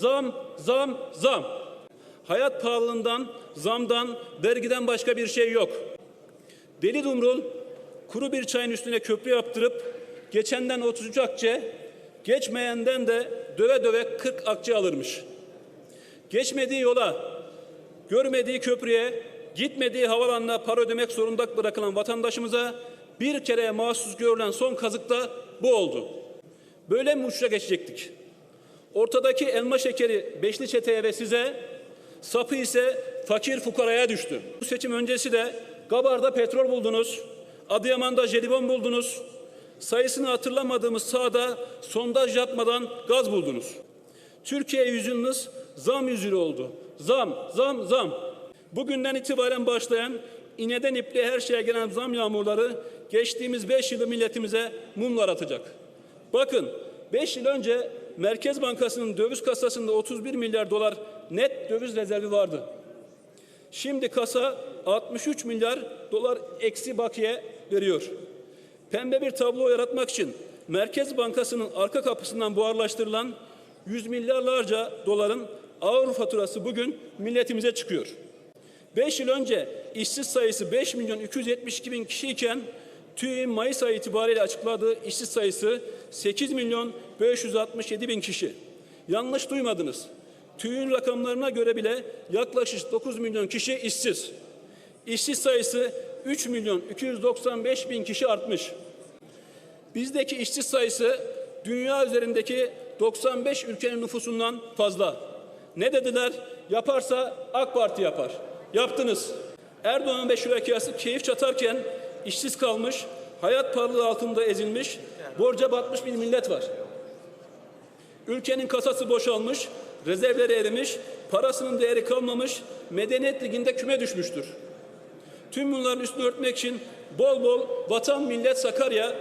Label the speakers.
Speaker 1: Zam, zam, zam. Hayat pahalılığından, zamdan, vergiden başka bir şey yok. Deli Dumrul kuru bir çayın üstüne köprü yaptırıp geçenden 33 akçe, geçmeyenden de döve döve 40 akçe alırmış. Geçmediği yola, görmediği köprüye, gitmediği havalanına para ödemek zorunda bırakılan vatandaşımıza bir kereye mahsus görülen son kazık da bu oldu. Böyle mi uçuşa geçecektik? Ortadaki elma şekeri beşli çeteye ve size, sapı ise fakir fukaraya düştü. Bu seçim öncesi de Gabar'da petrol buldunuz, Adıyaman'da jelibon buldunuz, sayısını hatırlamadığımız sahada sondaj yapmadan gaz buldunuz. Türkiye yüzünüz zam yüzülü oldu. Zam, zam, zam. Bugünden itibaren başlayan iğneden ipliğe her şeye gelen zam yağmurları geçtiğimiz beş yılı milletimize mumlar atacak. Bakın 5 yıl önce Merkez Bankası'nın döviz kasasında 31 milyar dolar net döviz rezervi vardı. Şimdi kasa 63 milyar dolar eksi bakiye veriyor. Pembe bir tablo yaratmak için Merkez Bankası'nın arka kapısından buharlaştırılan yüz milyarlarca doların ağır faturası bugün milletimize çıkıyor. 5 yıl önce işsiz sayısı 5 milyon 272 bin kişiyken TÜİ'nin Mayıs ayı itibariyle açıkladığı işsiz sayısı 8 milyon 567 bin kişi. Yanlış duymadınız. TÜİ'nin rakamlarına göre bile yaklaşık 9 milyon kişi işsiz. İşsiz sayısı 3 milyon 295 bin kişi artmış. Bizdeki işsiz sayısı dünya üzerindeki 95 ülkenin nüfusundan fazla. Ne dediler? Yaparsa AK Parti yapar. Yaptınız. Erdoğan ve şürekası keyif çatarken işsiz kalmış, hayat pahalılığı altında ezilmiş, borca batmış bir millet var. Ülkenin kasası boşalmış, rezervleri erimiş, parasının değeri kalmamış, medeniyet liginde küme düşmüştür. Tüm bunların üstünü örtmek için bol bol vatan millet Sakarya